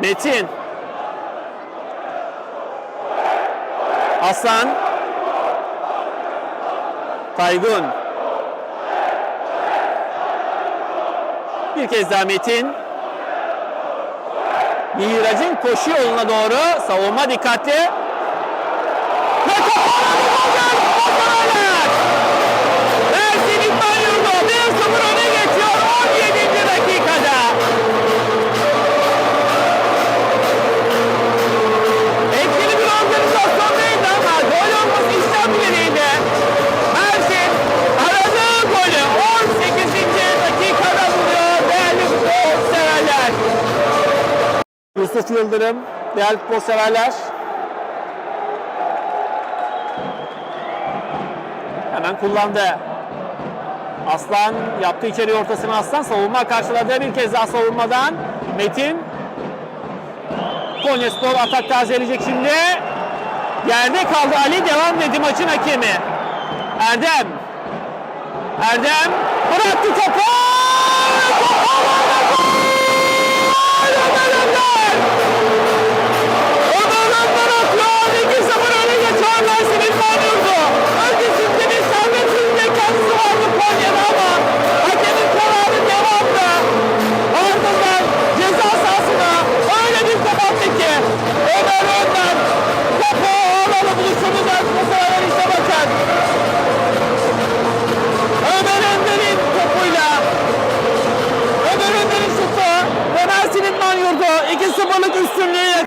Metin. Aslan. Taygun. Bir kez daha Metin. Miraç'ın koşu yoluna doğru savunma dikkatli. Yusuf Yıldırım, değerli futbol severler. Hemen kullandı. Aslan yaptı içeri ortasını Aslan savunma karşıladı. Bir kez daha savunmadan Metin. Konya Spor atak tazeleyecek şimdi. Yerde kaldı Ali devam dedi maçın hakemi. Erdem. Erdem bıraktı topu. Topu